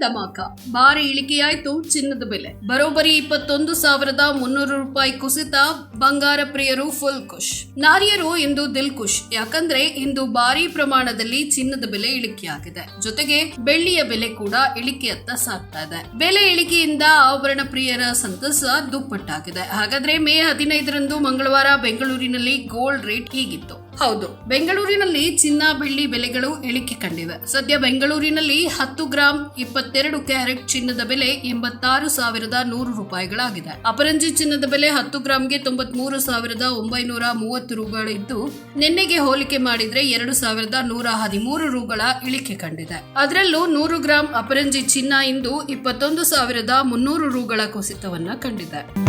ಧಮಾಕ ಭಾರಿ ಇಳಿಕೆಯಾಯಿತು ಚಿನ್ನದ ಬೆಲೆ. ಬರೋಬರಿ ಇಪ್ಪತ್ತೊಂದು ಸಾವಿರದ ಮುನ್ನೂರು ರೂಪಾಯಿ ಕುಸಿತ, ಬಂಗಾರ ಪ್ರಿಯರು ಫುಲ್ ಖುಷ್. ನಾರಿಯರು ಇಂದು ದಿಲ್ ಖುಷ್. ಯಾಕಂದ್ರೆ ಇಂದು ಭಾರಿ ಪ್ರಮಾಣದಲ್ಲಿ ಚಿನ್ನದ ಬೆಲೆ ಇಳಿಕೆಯಾಗಿದೆ. ಜೊತೆಗೆ ಬೆಳ್ಳಿಯ ಬೆಲೆ ಕೂಡ ಇಳಿಕೆಯತ್ತ ಸಾಗ್ತಾ ಇದೆ. ಬೆಲೆ ಇಳಿಕೆಯಿಂದ ಆಭರಣ ಪ್ರಿಯರ ಸಂತಸ ದುಪ್ಪಟ್ಟಾಗಿದೆ. ಹಾಗಾದ್ರೆ ಮೇ ಹದಿನೈದರಂದು ಮಂಗಳವಾರ ಬೆಂಗಳೂರಿನಲ್ಲಿ ಗೋಲ್ಡ್ ರೇಟ್ ಹೀಗಿತ್ತು. ಹೌದು. ಬೆಂಗಳೂರಿನಲ್ಲಿ ಚಿನ್ನ ಬೆಳ್ಳಿ ಬೆಲೆಗಳು ಇಳಿಕೆ ಕಂಡಿವೆ ಸದ್ಯ ಬೆಂಗಳೂರಿನಲ್ಲಿ ಹತ್ತು ಗ್ರಾಂ ಇಪ್ಪತ್ತೆರಡು ಕ್ಯಾರೆಟ್ ಚಿನ್ನದ ಬೆಲೆ ಎಂಬತ್ತಾರು ಸಾವಿರದ ನೂರು ರೂಪಾಯಿಗಳಾಗಿದೆ. ಅಪರಂಜಿ ಚಿನ್ನದ ಬೆಲೆ ಹತ್ತು ಗ್ರಾಂಗೆ ತೊಂಬತ್ಮೂರು ಸಾವಿರದ ಒಂಬೈನೂರ ಮೂವತ್ತು ರೂಗಳಿದ್ದು ನಿನ್ನೆಗೆ ಹೋಲಿಕೆ ಮಾಡಿದ್ರೆ ಎರಡು ಸಾವಿರದ ನೂರ ಹದಿಮೂರು ರೂಗಳ ಇಳಿಕೆ ಕಂಡಿದೆ. ಅದರಲ್ಲೂ ನೂರು ಗ್ರಾಂ ಅಪರಂಜಿ ಚಿನ್ನ ಇಂದು ಇಪ್ಪತ್ತೊಂದು ಸಾವಿರದ ಮುನ್ನೂರು ರೂಗಳ ಕುಸಿತವನ್ನ ಕಂಡಿದೆ.